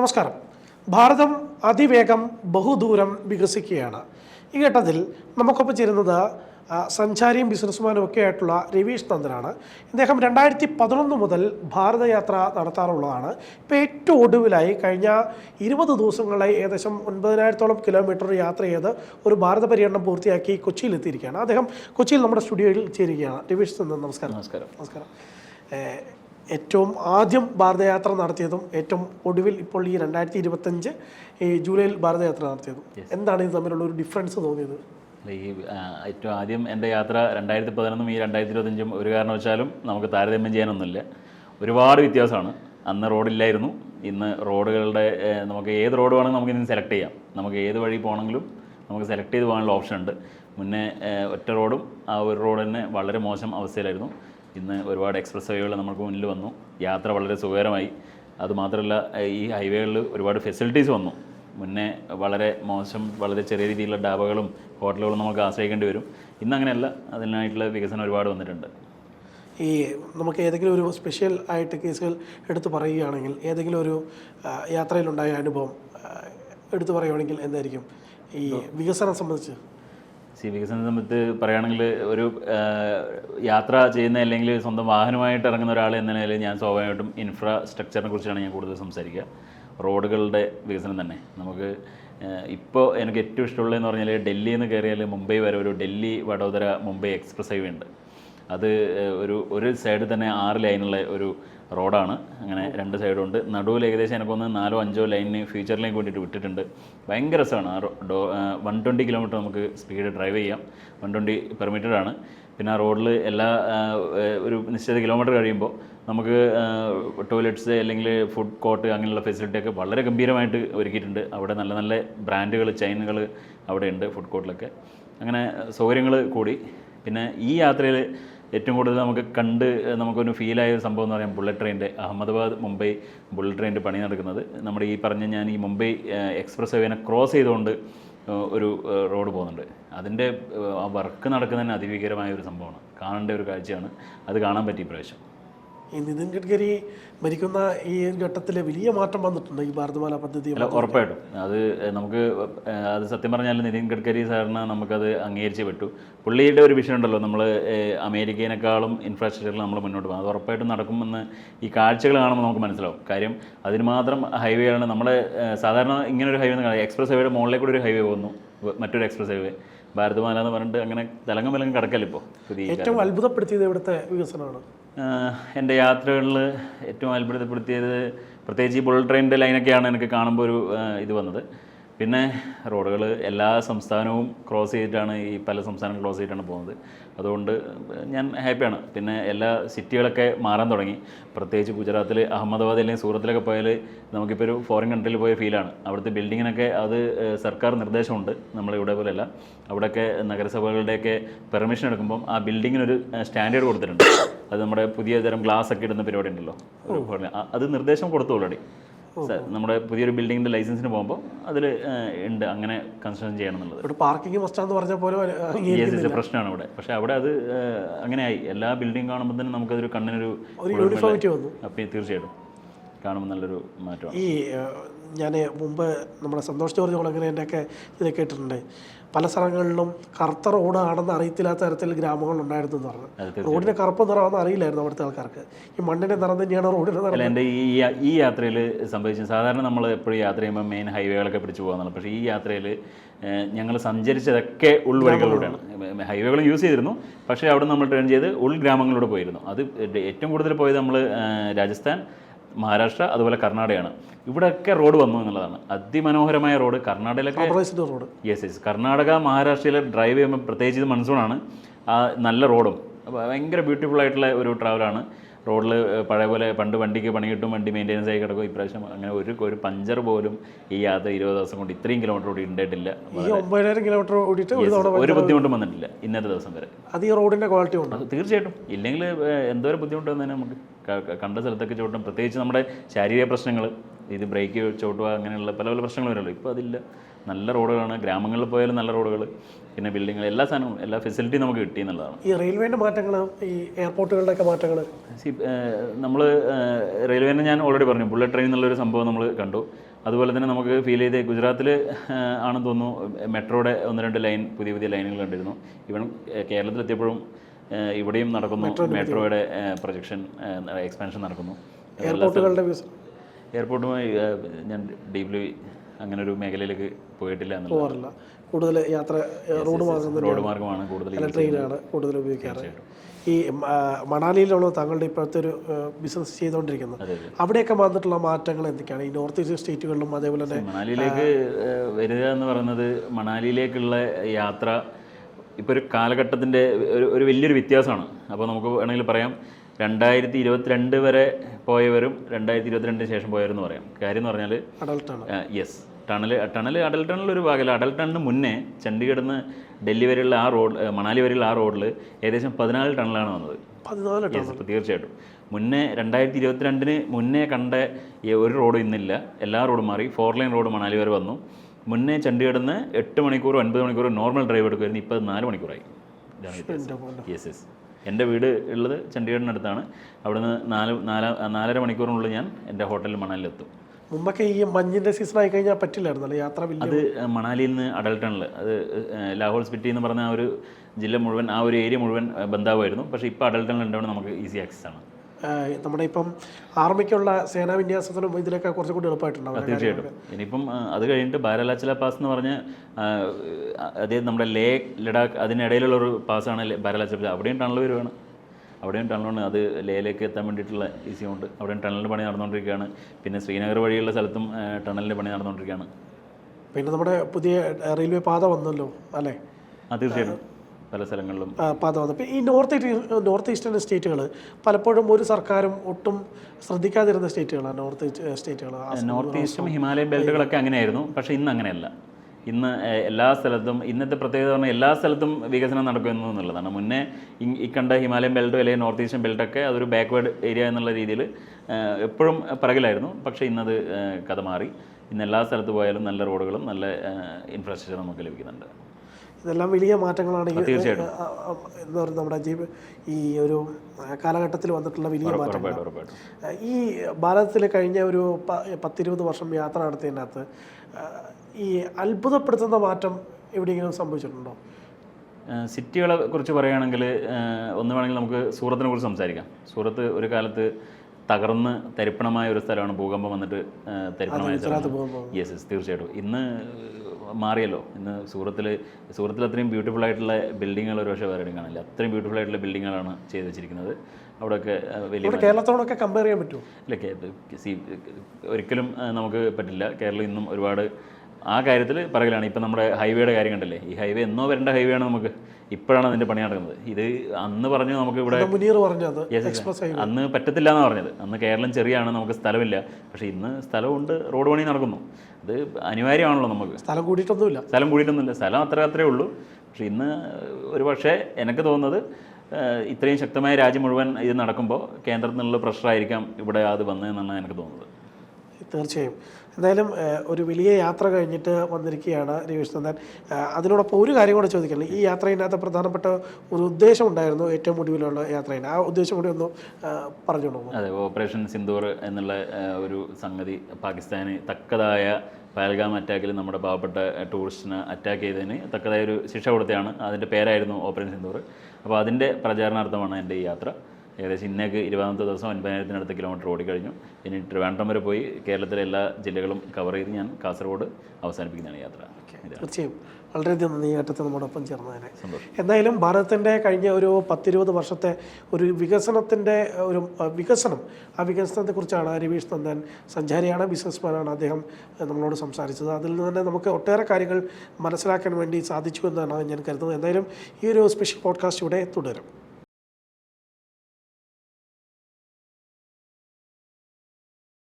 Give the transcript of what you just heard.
നമസ്കാരം. ഭാരതം അതിവേഗം ബഹുദൂരം വികസിക്കുകയാണ്. ഈ ഘട്ടത്തിൽ നമുക്കൊപ്പം ചേരുന്നത് സഞ്ചാരിയും ബിസിനസ്മാനും ഒക്കെ ആയിട്ടുള്ള രവീഷ് നന്ദനാണ്. ഇദ്ദേഹം രണ്ടായിരത്തി പതിനൊന്ന് മുതൽ ഭാരതയാത്ര നടത്താറുള്ളതാണ്. ഇപ്പോൾ ഏറ്റവും ഒടുവിലായി കഴിഞ്ഞ ഇരുപത് ദിവസങ്ങളായി ഏകദേശം ഒൻപതിനായിരത്തോളം കിലോമീറ്റർ യാത്ര ചെയ്ത് ഒരു ഭാരത പര്യടനം പൂർത്തിയാക്കി കൊച്ചിയിൽ എത്തിയിരിക്കുകയാണ് അദ്ദേഹം കൊച്ചിയിൽ നമ്മുടെ സ്റ്റുഡിയോയിൽ ചേരുകയാണ്. രവീഷ് നന്ദൻ നമസ്കാരം. നമസ്കാരം. നമസ്കാരം. ഏറ്റവും ആദ്യം ഭാരതയാത്ര നടത്തിയതും ഏറ്റവും ഒടുവിൽ ഇപ്പോൾ ഈ രണ്ടായിരത്തി ഇരുപത്തഞ്ച് ഈ ജൂലൈയിൽ ഭാരതയാത്ര നടത്തിയതും. എന്താണ് ഇത് തമ്മിലുള്ള ഒരു ഡിഫറൻസ് തോന്നിയത്? ഈ ഏറ്റവും ആദ്യം എന്റെ യാത്ര രണ്ടായിരത്തി പതിനൊന്നും ഈ രണ്ടായിരത്തി ഇരുപത്തഞ്ചും ഒരു കാരണവശാലും നമുക്ക് താരതമ്യം ചെയ്യാനൊന്നുമില്ല. ഒരുപാട് വ്യത്യാസമാണ്. അന്ന് റോഡില്ലായിരുന്നു. ഇന്ന് റോഡുകളുടെ നമുക്ക് ഏത് റോഡ് വേണമെങ്കിലും നമുക്ക് ഇന്ന് സെലക്ട് ചെയ്യാം. നമുക്ക് ഏത് വഴി പോകണമെങ്കിലും നമുക്ക് സെലക്ട് ചെയ്ത് പോകാനുള്ള ഓപ്ഷൻ ഉണ്ട്. മുന്നേ ഒറ്റ റോഡും ആ ഒരു റോഡ് തന്നെ വളരെ മോശം അവസ്ഥയിലായിരുന്നു. ഇന്ന് ഒരുപാട് എക്സ്പ്രസ് ഹൈവേകൾ നമുക്ക് മുന്നിൽ വന്നു. യാത്ര വളരെ സുഖകരമായി. അതുമാത്രമല്ല ഈ ഹൈവേകളിൽ ഒരുപാട് ഫെസിലിറ്റീസ് വന്നു. മുന്നേ വളരെ മോശം വളരെ ചെറിയ രീതിയിലുള്ള ഡാബകളും ഹോട്ടലുകളും നമുക്ക് ആശ്രയിക്കേണ്ടി വരും. ഇന്ന് അങ്ങനെയല്ല. അതിനായിട്ടുള്ള വികസനം ഒരുപാട് വന്നിട്ടുണ്ട്. ഈ നമുക്ക് ഏതെങ്കിലും ഒരു സ്പെഷ്യൽ ആയിട്ട് കേസുകൾ എടുത്തു പറയുകയാണെങ്കിൽ ഏതെങ്കിലും ഒരു യാത്രയിലുണ്ടായ അനുഭവം എടുത്തു പറയുകയാണെങ്കിൽ എന്തായിരിക്കും? ഈ വികസനം സംബന്ധിച്ച്. സി വികസന സമയത്ത് പറയുകയാണെങ്കിൽ ഒരു യാത്ര ചെയ്യുന്ന അല്ലെങ്കിൽ സ്വന്തം വാഹനമായിട്ട് ഇറങ്ങുന്ന ഒരാൾ എന്ന നിലയിൽ ഞാൻ സ്വാഭാവികമായിട്ടും ഇൻഫ്രാസ്ട്രക്ചറിനെ കുറിച്ചാണ് ഞാൻ കൂടുതൽ സംസാരിക്കുക. റോഡുകളുടെ വികസനം തന്നെ. നമുക്ക് ഇപ്പോൾ എനിക്ക് ഏറ്റവും ഇഷ്ടമുള്ളതെന്ന് പറഞ്ഞാൽ ഡൽഹിയിൽ നിന്ന് കയറിയാൽ മുംബൈ വരെ ഒരു ഡൽഹി വഡോദര മുംബൈ എക്സ്പ്രസ് ഹൈവേ ഉണ്ട്. അത് ഒരു ഒരു സൈഡിൽ തന്നെ ആറ് ലൈനുള്ള ഒരു റോഡാണ്. അങ്ങനെ രണ്ട് സൈഡും ഉണ്ട് നടുവിൽ ഏകദേശം എനിക്കൊന്ന് നാലോ അഞ്ചോ ലൈനിന് ഫ്യൂച്ചറിലേക്ക് വേണ്ടിയിട്ട് വിട്ടിട്ടുണ്ട്. ഭയങ്കര രസമാണ്. ആ ഡോ വൺ ട്വന്റി കിലോമീറ്റർ നമുക്ക് സ്പീഡ് ഡ്രൈവ് ചെയ്യാം. വൺ ട്വന്റി പെർമിറ്റഡ് ആണ്. പിന്നെ ആ റോഡിൽ എല്ലാ ഒരു നിശ്ചിത കിലോമീറ്റർ കഴിയുമ്പോൾ നമുക്ക് ടോയ്ലറ്റ്സ് അല്ലെങ്കിൽ ഫുഡ് കോർട്ട് അങ്ങനെയുള്ള ഫെസിലിറ്റിയൊക്കെ വളരെ ഗംഭീരമായിട്ട് ഒരുക്കിയിട്ടുണ്ട്. അവിടെ നല്ല നല്ല ബ്രാൻഡുകൾ ചൈനുകൾ അവിടെയുണ്ട് ഫുഡ് കോർട്ടിലൊക്കെ അങ്ങനെ സൗകര്യങ്ങൾ കൂടി. പിന്നെ ഈ യാത്രയിൽ ഏറ്റവും കൂടുതൽ നമുക്ക് കണ്ട് നമുക്കൊരു ഫീലായ ഒരു സംഭവം എന്ന് പറയാം ബുള്ളറ്റ് ട്രെയിന്റെ അഹമ്മദാബാദ് മുംബൈ ബുള്ളറ്റ് ട്രെയിന്റെ പണി നടക്കുന്നത്. നമ്മുടെ ഈ പറഞ്ഞ ഞാൻ ഈ മുംബൈ എക്സ്പ്രസ് വേനെ ക്രോസ് ചെയ്തുകൊണ്ട് ഒരു റോഡ് പോകുന്നുണ്ട്. അതിന്റെ ആ വർക്ക് നടക്കുന്നതിന് അതിഭീകരമായ ഒരു സംഭവമാണ്. കാണേണ്ട ഒരു കാഴ്ചയാണ്. അത് കാണാൻ പറ്റി ഇപ്രാവശ്യം ഈ നിതിൻ ഗഡ്കരി ഭരിക്കുന്ന ഈ ഘട്ടത്തിൽ വലിയ മാറ്റം വന്നിട്ടുണ്ട് ഈ ഭാരതമാല പദ്ധതി ഉറപ്പായിട്ടും. അത് നമുക്ക് അത് സത്യം പറഞ്ഞാൽ നിതിൻ ഗഡ്കരി സാറിന് നമുക്കത് അംഗീകരിച്ചേ പറ്റൂ പുള്ളിയുടെ ഒരു വിഷയം ഉണ്ടല്ലോ നമ്മൾ അമേരിക്കയിനേക്കാളും ഇൻഫ്രാസ്ട്രക്ചറിൽ നമ്മൾ മുന്നോട്ട് പോകും അത് ഉറപ്പായിട്ടും നടക്കുമെന്ന് ഈ കാഴ്ചകൾ കാണുമ്പോൾ നമുക്ക് മനസ്സിലാവും. കാര്യം അതിന് മാത്രം ഹൈവേയാണ് നമ്മൾ സാധാരണ ഇങ്ങനെ ഒരു ഹൈവേ എക്സ്പ്രസ് ഹൈവേയുടെ മുകളിലേക്ക് കൂടി ഒരു ഹൈവേ പോകുന്നു. മറ്റൊരു എക്സ്പ്രസ് ഹൈവേ ഭാരതമാല എന്ന് പറഞ്ഞിട്ട് അങ്ങനെ തലങ്ങം വിലങ്ങും കിടക്കല്ല ഇപ്പോൾ ഏറ്റവും അത്ഭുതപ്പെടുത്തിയത് ഇവിടുത്തെ വികസനമാണ്? എന്റെ യാത്രകളിൽ ഏറ്റവും അത്ഭുതപ്പെടുത്തിയത് പ്രത്യേകിച്ച് ഈ ബുള്ളറ്റ് ട്രെയിനിന്റെ ലൈനൊക്കെയാണ് എനിക്ക് കാണുമ്പോൾ ഒരു ഇത് വന്നത്. പിന്നെ റോഡുകൾ എല്ലാ സംസ്ഥാനവും ക്രോസ് ചെയ്തിട്ടാണ് ഈ പല സംസ്ഥാനം ക്രോസ് ചെയ്തിട്ടാണ് പോകുന്നത്. അതുകൊണ്ട് ഞാൻ ഹാപ്പിയാണ്. പിന്നെ എല്ലാ സിറ്റികളൊക്കെ മാറാൻ തുടങ്ങി. പ്രത്യേകിച്ച് ഗുജറാത്തിൽ അഹമ്മദാബാദ് അല്ലെങ്കിൽ സൂറത്തിലൊക്കെ പോയാൽ നമുക്കിപ്പോൾ ഒരു ഫോറിൻ കൺട്രിയിൽ പോയ ഫീലാണ് അവിടുത്തെ ബിൽഡിങ്ങിനൊക്കെ അത് സർക്കാർ നിർദ്ദേശമുണ്ട്. നമ്മളിവിടെ പോലെയല്ല. അവിടെയൊക്കെ നഗരസഭകളുടെയൊക്കെ പെർമിഷൻ എടുക്കുമ്പം ആ ബിൽഡിങ്ങിനൊരു സ്റ്റാൻഡേർഡ് കൊടുത്തിട്ടുണ്ട്. അത് നമ്മുടെ പുതിയ തരം ഗ്ലാസ് ഒക്കെ ഇടുന്ന പരിപാടി ഉണ്ടല്ലോ. അത് നിർദ്ദേശം കൊടുത്തു ഓൾറെഡി നമ്മുടെ പുതിയൊരു ബിൽഡിങ്ങിന്റെ ലൈസൻസിന് പോകുമ്പോൾ അതിൽ ഉണ്ട്. അങ്ങനെ കൺസ്ട്രക്ഷൻ ചെയ്യണം എന്നുള്ളത്. ഇവിടെ പാർക്കിംഗ് മസ്റ്റാന്ന് പറഞ്ഞ പോലെ യെസ് പ്രശ്നമാണ് ഇവിടെ. പക്ഷേ അവിടെ അത് അങ്ങനെ അങ്ങനെയായി. എല്ലാ ബിൽഡിംഗ് കാണുമ്പോൾ തന്നെ നമുക്കതൊരു കണ്ണിനൊരു ഒരു യൂണിഫോമിറ്റി വന്നു. അപ്പം തീർച്ചയായിട്ടും. കാണുമ്പോൾ നല്ലൊരു മാറ്റമാണ്. ഈ ഞാൻ മുമ്പ് നമ്മുടെ സന്തോഷ് ജോർജ് കുളങ്ങരേന്റെയൊക്കെ ഇത് കേട്ടിട്ടുണ്ട്. പല സ്ഥലങ്ങളിലും കറുത്ത റോഡാണെന്ന് അറിയത്തില്ലാത്ത തരത്തിൽ ഗ്രാമങ്ങൾ ഉണ്ടായിരുന്നു എന്ന് പറഞ്ഞു റോഡിന്റെ കറുപ്പ് നിറമാണെന്ന് അറിയില്ലായിരുന്നു അവിടുത്തെ ആൾക്കാർക്ക്. ഈ മണ്ണിന്റെ നിറം തന്നെയാണ് റോഡിന്റെ നിറം. അല്ല എന്റെ ഈ ഈ യാത്രയിൽ സംഭവിച്ചത് സാധാരണ നമ്മൾ എപ്പോഴും യാത്ര ചെയ്യുമ്പോൾ മെയിൻ ഹൈവേകളൊക്കെ പിടിച്ചു പോകാന്നുള്ളത് പക്ഷേ ഈ യാത്രയിൽ ഞങ്ങൾ സഞ്ചരിച്ചതൊക്കെ ഉൾവഴികളിലൂടെയാണ്. ഹൈവേകളും യൂസ് ചെയ്തിരുന്നു. പക്ഷേ അവിടെ നമ്മൾ ട്രെയിൻ ചെയ്ത് ഉൾഗ്രാമങ്ങളിലൂടെ പോയിരുന്നു. അത് ഏറ്റവും കൂടുതൽ പോയത് നമ്മൾ രാജസ്ഥാൻ മഹാരാഷ്ട്ര അതുപോലെ കർണാടകയാണ്. ഇവിടെയൊക്കെ റോഡ് വന്നു എന്നുള്ളതാണ്. അതിമനോഹരമായ റോഡ് കർണാടകയിലൊക്കെ റോഡ്. യെസ് യെസ് കർണാടക മഹാരാഷ്ട്രയിൽ ഡ്രൈവ് ചെയ്യുമ്പോൾ പ്രത്യേകിച്ച് ഇത് മൺസൂണാണ് നല്ല റോഡും. ഭയങ്കര ബ്യൂട്ടിഫുൾ ആയിട്ടുള്ള ഒരു ട്രാവലാണ് റോഡിൽ പഴയ പോലെ പണ്ട് വണ്ടിക്ക് പണി കിട്ടും വണ്ടി മെയിന്റെനൻസ് ആയി കിടക്കും. ഇപ്രാവശ്യം അങ്ങനെ ഒരു ഒരു പഞ്ചർ പോലും ഈ യാത്ര ഇരുപത് ദിവസം കൊണ്ട് ഇത്രയും കിലോമീറ്റർ ഓടി ഉണ്ടായിട്ടില്ല. ഒമ്പതിനായിരം കിലോമീറ്റർ ഓടിയിട്ട് ഒരു ബുദ്ധിമുട്ടും വന്നിട്ടില്ല ഇന്നത്തെ ദിവസം വരെ. അത് ഈ റോഡിന്റെ ക്വാളിറ്റി ഉണ്ട്? തീർച്ചയായിട്ടും. ഇല്ലെങ്കിൽ എന്തോരം ബുദ്ധിമുട്ട് വന്നതിന് നമുക്ക്. കണ്ട സ്ഥലത്തൊക്കെ ചോട്ടും പ്രത്യേകിച്ച് നമ്മുടെ ശാരീരിക പ്രശ്നങ്ങൾ ഇത് ബ്രേക്ക് ചോട്ടുക അങ്ങനെയുള്ള പല പല പ്രശ്നങ്ങൾ വരുമല്ലോ. ഇപ്പോൾ അതില്ല. നല്ല റോഡുകളാണ്. ഗ്രാമങ്ങളിൽ പോയാലും നല്ല റോഡുകൾ പിന്നെ ബിൽഡിങ്ങൾ എല്ലാ സാധനവും എല്ലാ ഫെസിലിറ്റിയും നമുക്ക് കിട്ടി എന്നുള്ളതാണ്. ഈ റെയിൽവേന്റെ മാറ്റങ്ങൾ ഈ എയർപോർട്ടുകളുടെ ഒക്കെ മാറ്റങ്ങൾ നമ്മൾ റെയിൽവേനെ ഞാൻ ഓൾറെഡി പറഞ്ഞു. ബുള്ളറ്റ് ട്രെയിൻ എന്നുള്ളൊരു സംഭവം നമ്മൾ കണ്ടു. അതുപോലെ തന്നെ നമുക്ക് ഫീൽ ചെയ്ത് ഗുജറാത്തിൽ ആണെന്ന് തോന്നുന്നു മെട്രോയുടെ ഒന്ന് രണ്ട് ലൈൻ പുതിയ പുതിയ ലൈനുകൾ കണ്ടിരുന്നു. ഇവൺ കേരളത്തിലെത്തിയപ്പോഴും ഇവിടെയും നടക്കുന്നു മെട്രോയുടെ പ്രൊജക്ഷൻ എക്സ്പാൻഷൻ നടക്കുന്നു. എയർപോർട്ടുകളുടെ എയർപോർട്ടുമായി ഞാൻ ഡീപ്ലി അങ്ങനെ ഒരു മേഖലയിലേക്ക് പോയിട്ടില്ല പോകാറില്ല. കൂടുതൽ യാത്ര റോഡ് മാർഗം റോഡ് മാർഗമാണ് കൂടുതൽ ട്രെയിനാണ് കൂടുതൽ ഉപയോഗിക്കാറ്. ഈ മണാലിയിലുള്ള താങ്കളുടെ ഇപ്പോഴത്തെ ഒരു ബിസിനസ് ചെയ്തുകൊണ്ടിരിക്കുന്നത് അവിടെയൊക്കെ വന്നിട്ടുള്ള മാറ്റങ്ങൾ എന്തൊക്കെയാണ്? ഈ നോർത്ത് ഈസ്റ്റ് സ്റ്റേറ്റുകളിലും അതേപോലെ തന്നെ മണാലിയിലേക്ക് വരിക എന്ന് പറയുന്നത് മണാലിയിലേക്കുള്ള യാത്ര ഇപ്പോൾ ഒരു കാലഘട്ടത്തിന്റെ ഒരു ഒരു വലിയൊരു വ്യത്യാസമാണ്. അപ്പോൾ നമുക്ക് വേണമെങ്കിൽ പറയാം രണ്ടായിരത്തി ഇരുപത്തിരണ്ട് വരെ പോയവരും രണ്ടായിരത്തി ഇരുപത്തിരണ്ടിന് ശേഷം പോയവരെന്ന് പറയാം. കാര്യം എന്ന് പറഞ്ഞാൽ yes tunnel tunnel Atal tunnel ഒരു ഭാഗമല്ല. അടൽ ടണലിന് മുന്നേ ചണ്ഡീഗഡിൽ നിന്ന് ഡൽഹി വരെയുള്ള ആ റോഡ് മണാലി വരെയുള്ള ആ റോഡിൽ ഏകദേശം പതിനാല് ടണലാണ് വന്നത്. പതിനാല് തീർച്ചയായിട്ടും. മുന്നേ രണ്ടായിരത്തി ഇരുപത്തിരണ്ടിന് മുന്നേ കണ്ട ഒരു റോഡും ഇന്നില്ല. എല്ലാ റോഡും മാറി. ഫോർ ലൈൻ റോഡ് മണാലി വരെ വന്നു. മുന്നേ ചണ്ഡീഗഡിൽ നിന്ന് എട്ട് മണിക്കൂർ ഒൻപത് മണിക്കൂർ നോർമൽ ഡ്രൈവ് എടുക്കുമായിരുന്നു. ഇപ്പോൾ നാല് മണിക്കൂറായി. യെസ് യെസ് എന്റെ വീട് ഉള്ളത് ചണ്ഡീഗഡിനടുത്താണ് അവിടുന്ന് നാല് നാല നാലര മണിക്കൂറിനുള്ളിൽ ഞാൻ എന്റെ ഹോട്ടലിൽ മണാലിലെത്തും. മുമ്പൊക്കെ ഈ മഞ്ഞിന്റെ സീസൺ ആയി കഴിഞ്ഞാൽ പറ്റില്ലായിരുന്നല്ലോ? യാത്ര അത് മണാലിയിൽ നിന്ന് അഡൽട്ടണിൽ അത് ലാഹോൾ സ്പിറ്റി എന്ന് പറഞ്ഞ ആ ഒരു ജില്ല മുഴുവൻ ആ ഒരു ഏരിയ മുഴുവൻ ബന്ധാവായിരുന്നു. പക്ഷേ ഇപ്പോൾ അഡൽട്ടണിൽ ഉണ്ടാവുന്നത് നമുക്ക് ഈസി ആക്സസ് ആണ്. നമ്മുടെ ഇപ്പം ആർമിക്കുള്ള സേനാ വിന്യാസത്തിനും ഇതിലൊക്കെ കുറച്ചും കൂടി എളുപ്പമായിട്ടുണ്ടാവും തീർച്ചയായിട്ടും. ഇനിയിപ്പം അത് കഴിഞ്ഞിട്ട് ബാരലാച്ചല പാസ് എന്ന് പറഞ്ഞ് അതായത് നമ്മുടെ ലേ ലഡാക്ക് അതിനിടയിലുള്ള ഒരു പാസ്സാണ് ബാരലാച്ചല പാസ്. അവിടെയും ടണൽ വരുവാണ്. അവിടെയും ടണലാണ് അത് ലേയിലേക്ക് എത്താൻ വേണ്ടിയിട്ടുള്ള ഈസി ഉണ്ട്. അവിടെയും ടണലിന്റെ പണി നടന്നുകൊണ്ടിരിക്കുകയാണ്. പിന്നെ ശ്രീനഗർ വഴിയുള്ള സ്ഥലത്തും ടണലിന്റെ പണി നടന്നുകൊണ്ടിരിക്കുകയാണ്. പിന്നെ നമ്മുടെ പുതിയ റെയിൽവേ പാത വന്നല്ലോ അല്ലേ? ആ തീർച്ചയായിട്ടും. പല സ്ഥലങ്ങളിലും. പാത ഈ നോർത്ത് നോർത്ത് ഈസ്റ്റേൺ സ്റ്റേറ്റുകൾ പലപ്പോഴും ഒരു സർക്കാരും ഒട്ടും ശ്രദ്ധിക്കാതിരുന്ന സ്റ്റേറ്റുകളാണ് നോർത്ത് സ്റ്റേറ്റുകൾ നോർത്ത് ഈസ്റ്റും ഹിമാലയൻ ബെൽറ്റുകളൊക്കെ അങ്ങനെയായിരുന്നു പക്ഷേ ഇന്ന് അങ്ങനെയല്ല. ഇന്ന് എല്ലാ സ്ഥലത്തും ഇന്നത്തെ പ്രത്യേകത പറഞ്ഞാൽ എല്ലാ സ്ഥലത്തും വികസനം നടക്കുന്നു എന്നുള്ളതാണ്. മുന്നേ ഈ- കണ്ട ഹിമാലയൻ ബെൽറ്റ് അല്ലെങ്കിൽ നോർത്ത് ഈസ്റ്റേൺ ബെൽറ്റൊക്കെ അതൊരു ബാക്ക്വേർഡ് ഏരിയ എന്നുള്ള രീതിയിൽ എപ്പോഴും പിറകിലായിരുന്നു പക്ഷേ ഇന്നത് കഥ മാറി. ഇന്ന് എല്ലാ സ്ഥലത്ത് പോയാലും നല്ല റോഡുകളും നല്ല ഇൻഫ്രാസ്ട്രക്ചറും നമുക്ക് ലഭിക്കുന്നുണ്ട്. ഇതെല്ലാം വലിയ മാറ്റങ്ങളാണ് എന്താ പറയുക നമ്മുടെ ജീവ ഈ ഒരു കാലഘട്ടത്തിൽ വന്നിട്ടുള്ള വലിയ മാറ്റങ്ങൾ ഈ ഭാരതത്തിൽ കഴിഞ്ഞ ഒരു പത്തിരുപത് വർഷം യാത്ര നടത്തിയതിനകത്ത് ഈ അത്ഭുതപ്പെടുത്തുന്ന മാറ്റം എവിടെയെങ്കിലും സംഭവിച്ചിട്ടുണ്ടോ? സിറ്റികളെ കുറിച്ച് പറയുകയാണെങ്കിൽ ഒന്ന് വേണമെങ്കിൽ നമുക്ക് സൂറത്തിനെ കുറിച്ച് സംസാരിക്കാം. സൂറത്ത് ഒരു കാലത്ത് തകർന്ന് തരിപ്പണമായ ഒരു സ്ഥലമാണ് ഭൂകമ്പം വന്നിട്ട് തരിപ്പണമായ സ്ഥലം യെസ് യെസ് തീർച്ചയായിട്ടും. ഇന്ന് മാറിയല്ലോ. ഇന്ന് സൂറത്തിൽ സൂറത്തിൽ അത്രയും ബ്യൂട്ടിഫുൾ ആയിട്ടുള്ള ബിൽഡിങ്ങുകൾ ഒരുപക്ഷെ വേറെ കാണില്ല. അത്രയും ബ്യൂട്ടിഫുൾ ആയിട്ടുള്ള ബിൽഡിങ്ങുകളാണ് ചെയ്ത് വെച്ചിരിക്കുന്നത്. അവിടെയൊക്കെ വലിയ കേരളത്തോടൊക്കെ കമ്പയർ ചെയ്യാൻ പറ്റുമോ? അല്ല സി ഒരിക്കലും നമുക്ക് പറ്റില്ല. കേരളം ഇന്നും ഒരുപാട് ആ കാര്യത്തിൽ പറയലാണ് ഇപ്പം നമ്മുടെ ഹൈവേയുടെ കാര്യം കണ്ടല്ലേ? ഈ ഹൈവേ എന്നോ വരേണ്ട ഹൈവേ ആണ് നമുക്ക്? ഇപ്പോഴാണ് അതിന്റെ പണി നടക്കുന്നത്. ഇത് അന്ന് പറഞ്ഞു നമുക്ക് ഇവിടെ അന്ന് മുനീർ പറഞ്ഞത് അന്ന് പറ്റത്തില്ല എന്ന് പറഞ്ഞത്. അന്ന് കേരളം ചെറിയാണ് നമുക്ക് സ്ഥലമില്ല. പക്ഷേ ഇന്ന് സ്ഥലമുണ്ട് റോഡ് പണി നടക്കുന്നു. അത് അനിവാര്യമാണല്ലോ നമുക്ക്. സ്ഥലം കൂടിയിട്ടൊന്നുമില്ല. സ്ഥലം കൂടിയിട്ടൊന്നുമില്ല. സ്ഥലം അത്ര അത്രേ ഉള്ളൂ. പക്ഷേ ഇന്ന് ഒരു പക്ഷേ എനിക്ക് തോന്നുന്നത് ഇത്രയും ശക്തമായ രാജ്യം മുഴുവൻ ഇത് നടക്കുമ്പോൾ കേന്ദ്രത്തിൽ നിന്നുള്ള പ്രഷറായിരിക്കാം ഇവിടെ അത് വന്നതെന്നാണ് എനിക്ക് തോന്നുന്നത്. തീർച്ചയായും. എന്തായാലും ഒരു വലിയ യാത്ര കഴിഞ്ഞിട്ട് വന്നിരിക്കുകയാണ് നന്ദൻ. അതിനോടൊപ്പം ഒരു കാര്യം കൂടെ ചോദിക്കണം. ഈ യാത്രയിനകത്ത് പ്രധാനപ്പെട്ട ഒരു ഉദ്ദേശം ഉണ്ടായിരുന്നു ഏറ്റവും ഒടുവിലുള്ള യാത്രയിൽ ആ ഉദ്ദേശം കൂടി ഒന്ന് പറഞ്ഞോളൂ അതെ ഓപ്പറേഷൻ സിന്ദൂർ എന്നുള്ള ഒരു സംഗതി പാകിസ്ഥാന് തക്കതായ പഹൽഗാം അറ്റാക്കിൽ നമ്മുടെ പാവപ്പെട്ട ടൂറിസ്റ്റിനെ അറ്റാക്ക് ചെയ്തതിന് തക്കതായ ഒരു ശിക്ഷ കൊടുത്തതാണ്. അതിന്റെ പേരായിരുന്നു ഓപ്പറേഷൻ സിന്ദൂർ. അപ്പോൾ അതിന്റെ പ്രചാരണാർത്ഥമാണ് എന്റെ ഈ യാത്ര. ഏകദേശം ഇന്നേക്ക് ഇരുപതാമത്തെ ദിവസം ഒൻപതിനായിരത്തിനടുത്ത് കിലോമീറ്റർ ഓടിക്കഴിഞ്ഞു ഇനി ട്രിവാൻഡ്രം വരെ പോയി കേരളത്തിലെ എല്ലാ ജില്ലകളും കവർ ചെയ്ത് ഞാൻ കാസർഗോഡ് അവസാനിപ്പിക്കുന്നതാണ് യാത്ര. തീർച്ചയായും. വളരെയധികം നന്ദി ഏറ്റത്തെ ഘട്ടത്തിൽ നമ്മോടൊപ്പം ചേർന്നതിന്. എന്തായാലും ഭാരതത്തിന്റെ കഴിഞ്ഞ ഒരു പത്തിരുപത് വർഷത്തെ ഒരു വികസനത്തിന്റെ ഒരു വികസനം. ആ വികസനത്തെക്കുറിച്ചാണ് രവീഷ് നന്ദൻ സഞ്ചാരിയാണ് ബിസിനസ്മാനാണ് അദ്ദേഹം നമ്മളോട് സംസാരിച്ചത്. അതിൽ നിന്ന് തന്നെ നമുക്ക് ഒട്ടേറെ കാര്യങ്ങൾ മനസ്സിലാക്കാൻ വേണ്ടി സാധിച്ചു എന്നാണ് ഞാൻ കരുതുന്നത്. എന്തായാലും ഈ ഒരു സ്പെഷ്യൽ പോഡ്കാസ്റ്റ് ഇവിടെ തുടരും.